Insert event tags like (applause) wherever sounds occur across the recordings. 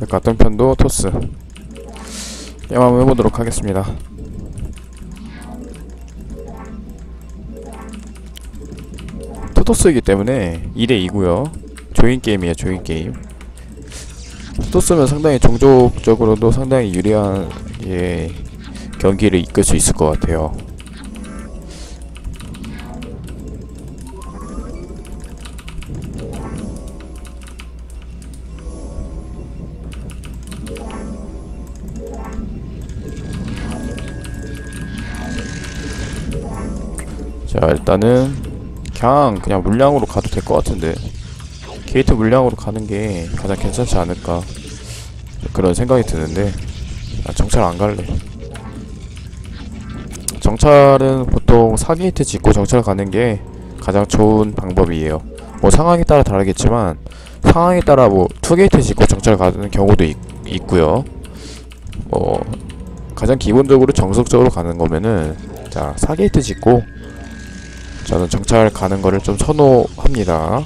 자, 같은 편도 토스. 게임 한번 해보도록 하겠습니다. 토토스이기 때문에 2대2고요. 조인 게임이에요 조인 게임. 토토스면 상당히 종족적으로도 상당히 유리한 예, 경기를 이끌 수 있을 것 같아요 자 일단은 그냥 그냥 물량으로 가도 될 것 같은데. 게이트 물량으로 가는 게 가장 괜찮지 않을까 그런 생각이 드는데. 아, 정찰 안 갈래. 정찰은 보통 4게이트 짓고 정찰 가는 게 가장 좋은 방법이에요. 뭐 상황에 따라 다르겠지만 상황에 따라 뭐 2게이트 짓고 정찰 가는 경우도 있, 있고요. 뭐 가장 기본적으로 정석적으로 가는 거면은 자 4게이트 짓고 저는 정찰 가는 거를 좀 선호합니다.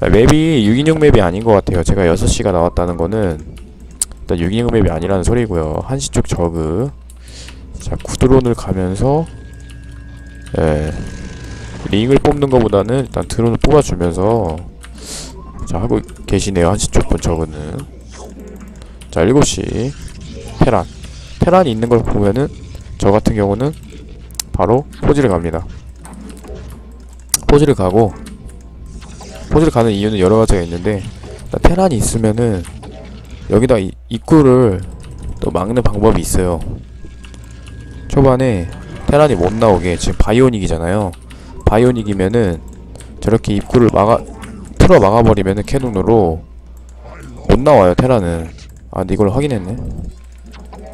아, 맵이 6인용 맵이 아닌 것 같아요. 제가 6시가 나왔다는 거는 일단 6인용 맵이 아니라는 소리고요. 한시 쪽 저그 자 구드론을 가면서 예 링을 뽑는 것보다는 일단 드론을 뽑아주면서 자 하고 계시네요. 한시 쪽분 저그는 자 7시 테란 테란이 있는 걸 보면은 저 같은 경우는 바로 포지를 갑니다. 포지를 가고 포지를 가는 이유는 여러 가지가 있는데 테란이 있으면은 여기다 이, 입구를 또 막는 방법이 있어요. 초반에 테란이 못 나오게 지금 바이오닉이잖아요. 바이오닉이면은 저렇게 입구를 막아 틀어 막아버리면은 캐논으로 못 나와요 테란은. 아 근데 이걸 확인했네.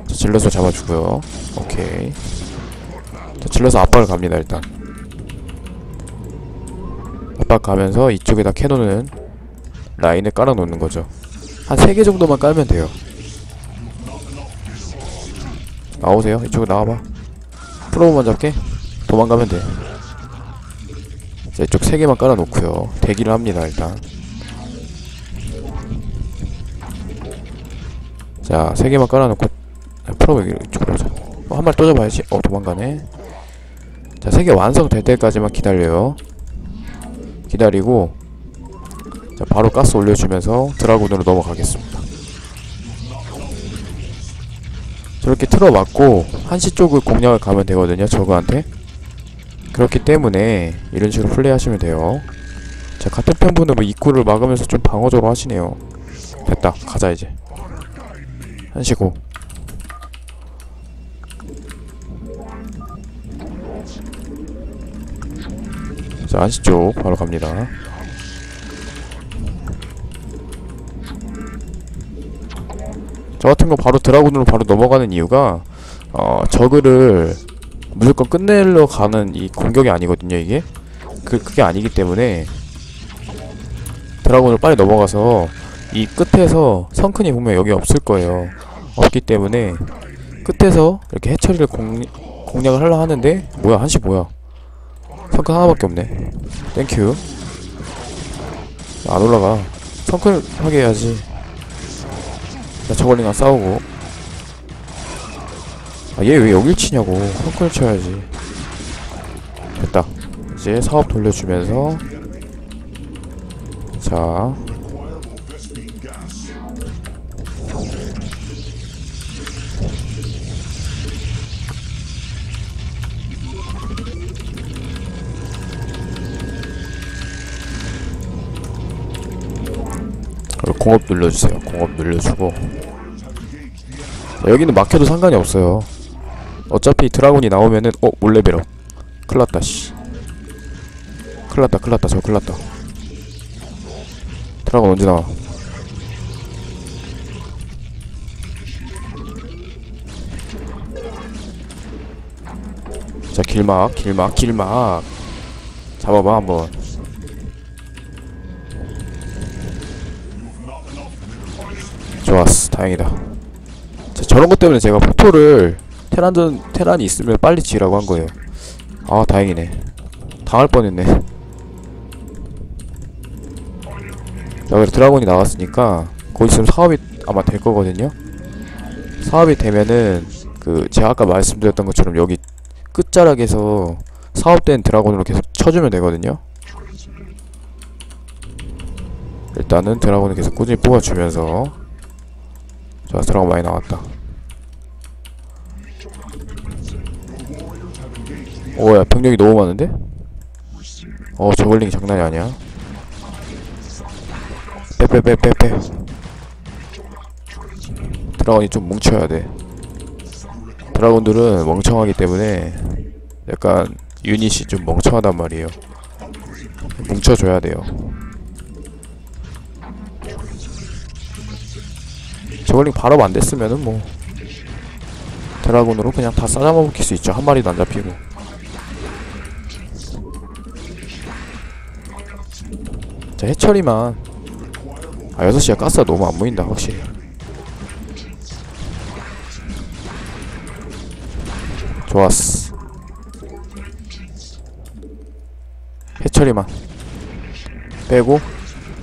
자, 질러서 잡아주고요. 오케이. 자, 질러서 압박을 갑니다 일단. 압박 가면서 이쪽에다 캐논은 라인을 깔아 놓는 거죠. 한 3개 정도만 깔면 돼요. 나오세요. 이쪽으로 나와봐. 프로만 잡게 도망가면 돼. 자, 이쪽 3개만 깔아 놓고요. 대기를 합니다 일단. 자 3개만 깔아 놓고 프로 이쪽으로 오자. 어, 한 마리 또 잡아야지. 어 도망가네 자, 세개 완성될 때까지만 기다려요. 기다리고 자, 바로 가스 올려주면서 드라군으로 넘어가겠습니다. 저렇게 틀어맞고 한시 쪽을 공략을 가면 되거든요, 저그한테. 그렇기 때문에 이런 식으로 플레이하시면 돼요. 자, 같은 편분은 뭐 입구를 막으면서 좀 방어적으로 하시네요. 됐다, 가자 이제. 한시고. 자, 한시 쪽 바로 갑니다. 저 같은 거 바로 드라군으로 바로 넘어가는 이유가 어, 저그를 무조건 끝내려 가는 이 공격이 아니거든요, 이게. 그, 그게 아니기 때문에 드라군을 빨리 넘어가서 이 끝에서 성큰이 보면 여기 없을 거예요. 없기 때문에 끝에서 이렇게 해처리를 공, 공략을 하려 하는데 뭐야, 한시 뭐야. 성큰 하나밖에 없네. 땡큐. 안 올라가. 성큰 하게 해야지. 자, 저걸링랑 싸우고. 아, 얘 왜 여길 치냐고. 성큰을 쳐야지. 됐다. 이제 사업 돌려주면서. 자. 그리고 공업 눌러주세요. 공업 눌러주고. 자, 여기는 막혀도 상관이 없어요. 어차피 드라곤이 나오면은 어 베러 큰일났다 씨. 큰일났다 큰일났다. 저 큰일났다. 드라곤 언제 나와? 자 길막 길막 길막. 잡아봐 한번 좋았어 다행이다 자, 저런 것 때문에 제가 포토를 테란전 테란이 있으면 빨리 지으라고 한 거예요 아 다행이네 당할 뻔했네 자 그래 드라곤이 나왔으니까 곧 있으면 사업이 아마 될 거거든요. 사업이 되면은 그 제가 아까 말씀드렸던 것처럼 여기 끝자락에서 사업된 드라곤으로 계속 쳐주면 되거든요. 일단은 드라곤을 계속 꾸준히 뽑아주면서 자 드라곤 많이 나왔다. 오야 병력이 너무 많은데? 어 저글링 장난이 아니야. 빼빼빼빼빼. 드라곤이 좀 뭉쳐야 돼. 드라곤들은 멍청하기 때문에 약간 유닛이 좀 멍청하단 말이에요. 뭉쳐줘야 돼요. 저글링 바로 안 됐으면은 뭐 드라곤으로 그냥 다 싸잡아먹힐 수 있죠. 한 마리도 안 잡히고. 자 해처리만. 아 6시에 가스가 너무 안 보인다 확실히. 좋았어. 해처리만. 빼고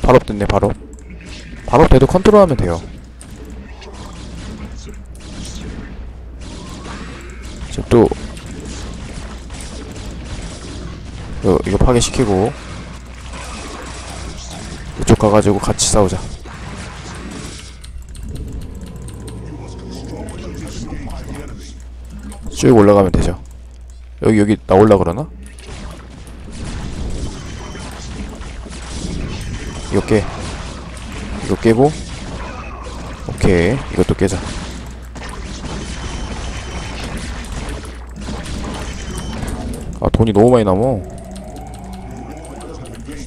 바로 됐네 바로 바로 돼도 컨트롤하면 돼요 또 이거, 이거 파괴시키고 이쪽 가가지고 같이 싸우자. 쭉 올라가면 되죠. 여기 여기 나올라 그러나? 이거 깨. 이거 깨고. 오케이. 이것도 깨자 돈이 너무 많이 남어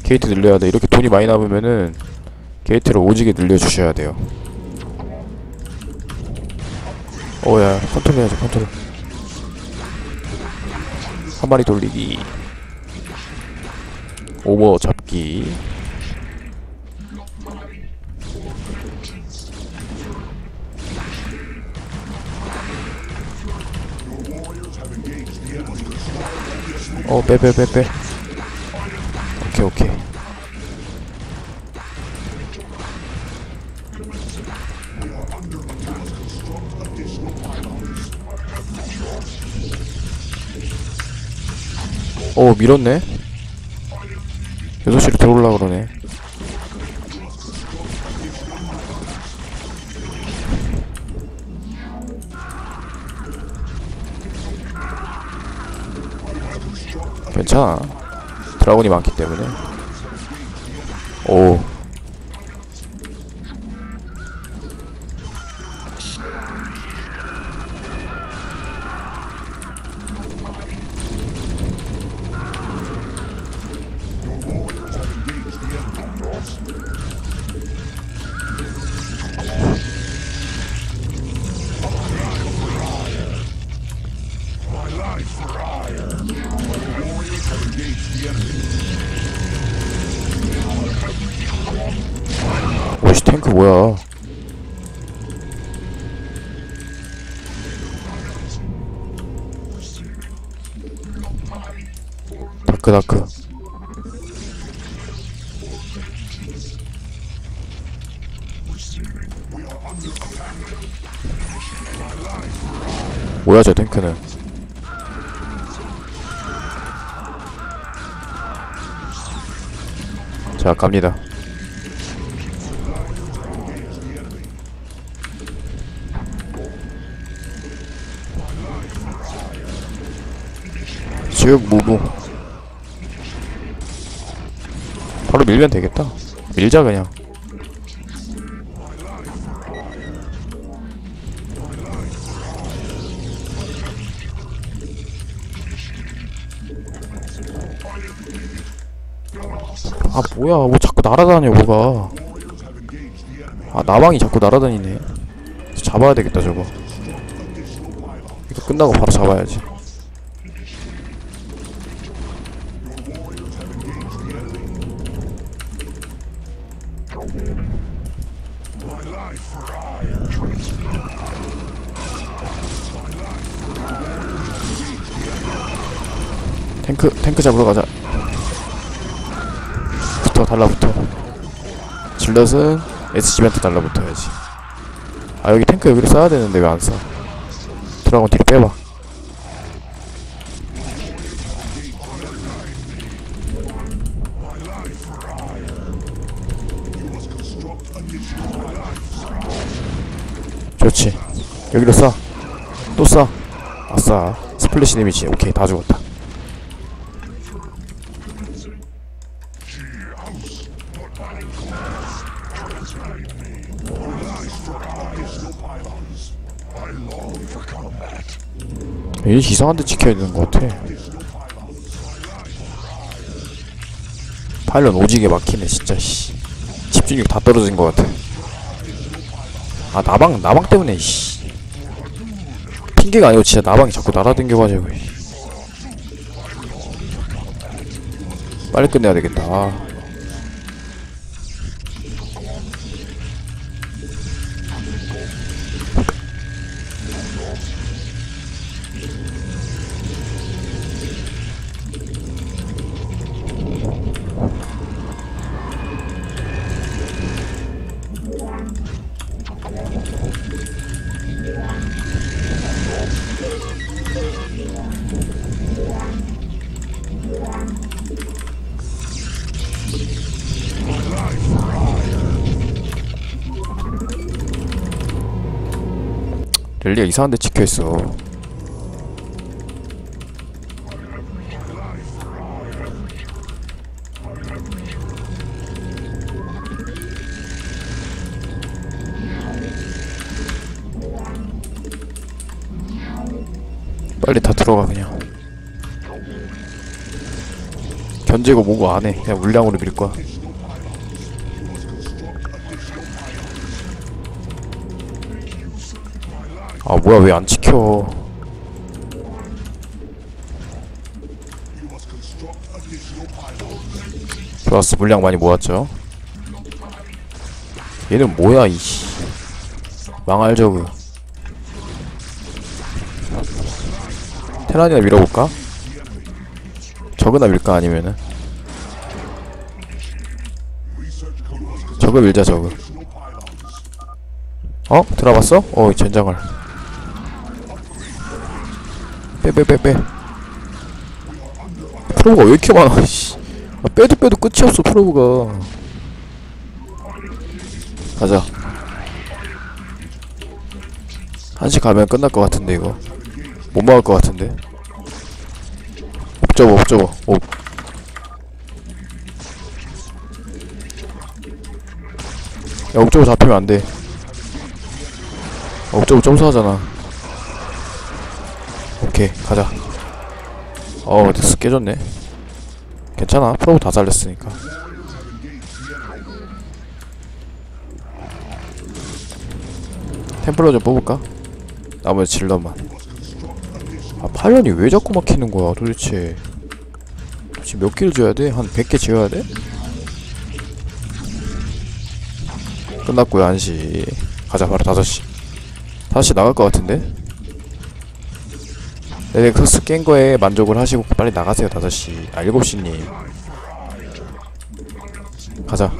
게이트 늘려야 돼. 이렇게 돈이 많이 남으면은 게이트를 오지게 늘려주셔야 돼요. 어야 컨트롤 해야지 컨트롤. 한 마리 돌리기. 오버 잡기 어 빼 빼 빼 빼. 오케이 오케이. 오 밀었네. 6시로 들어올라 그러네 괜찮아 드라곤이 많기 때문에. 오 탱크 뭐야? 다크 다크. 뭐야 저 탱크는? 자 갑니다 지역 무브 바로 밀면 되겠다. 밀자 그냥. 아 뭐야. 뭐 자꾸 날아다녀 뭐가. 아 나방이 자꾸 날아다니네. 잡아야 되겠다 저거. 이거 끝나고 바로 잡아야지 탱크 탱크 잡으러 가자. 붙어 달라붙어. 질럿은 SCB한테 달라붙어야지. 아 여기 탱크 여기를 써야 되는데 왜안 써? 드라곤 뒤로 빼봐. 좋지. 여기로 쏴 또 쏴 아싸 스플래시 데미지. 오케이 다 죽었다 이 이상한 데 지켜야 되는 것 같아 파일럿 오지게 막히네 진짜 씨 집중력 다 떨어진 것 같아 아 나방 나방 때문에 씨 핑계가 아니고 진짜 나방이 자꾸 날아댕겨가지고 씨. 빨리 끝내야 되겠다 아. 랠리가 이상한 데 찍혀있어. 빨리 다 들어가 그냥. 견제고 뭐고 안해. 그냥 물량으로 밀 거야 아 뭐야 왜 안 지켜? 좋았어 물량 많이 모았죠? 얘는 뭐야 이씨. 망할 저그. 테란이나 밀어볼까? 저그나 밀까 아니면은? 저그 밀자 저그. 어? 들어봤어? 어 젠장을 빼빼빼빼. 프로브가 왜 이렇게 많아 (laughs) 씨. 아, 빼도 빼도 끝이 없어 프로브가. 가자. 한시 가면 끝날 것 같은데 이거. 못 막을 것 같은데. 옵저버 옵저버 옵 야, 옵저버 잡히면 안 돼. 옵저버 점수하잖아. 오케이, 가자. 어, 덱스 깨졌네. 괜찮아. 프로브 다 살렸으니까. 템플러 좀 뽑을까? 나머지 질러만. 아, 파련이 왜 자꾸 막히는 거야, 도대체. 지금 몇 개를 지어야 돼? 한 100개 지어야 돼? 끝났고요, 1시. 가자, 바로 5시. 5시 나갈 것 같은데? 네, 넥서스 깬 거에 만족을 하시고 빨리 나가세요, 5시. 아, 7시님. 가자.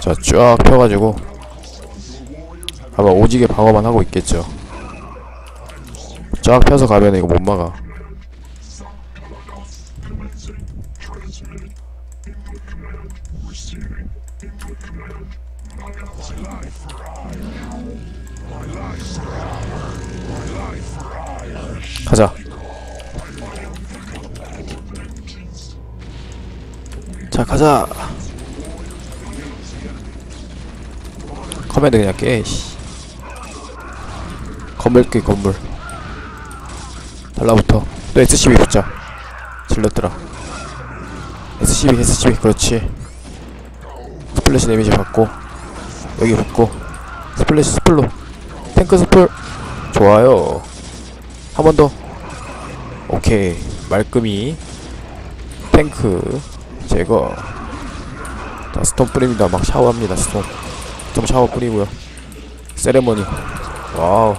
자, 쫙 펴가지고. 아마 오지게 방어만 하고 있겠죠. 쫙 펴서 가면 이거 못 막아. 가자. 자, 가자. 커맨드 그냥 깨, 씨. 건물 깨, 건물. 달라붙어. 또 SCB 붙자. 질렀더라. SCB, SCB, 그렇지. 스플래시 데미지 받고. 여기 붙고. 스플래시 스플로. 탱크 스플. 좋아요. 한 번 더. 오케이. 말끔히. 탱크. 제거. 자, 스톰 뿌립니다. 막 샤워합니다, 스톰. 스톰 샤워 뿌리고요. 세레머니. 와우.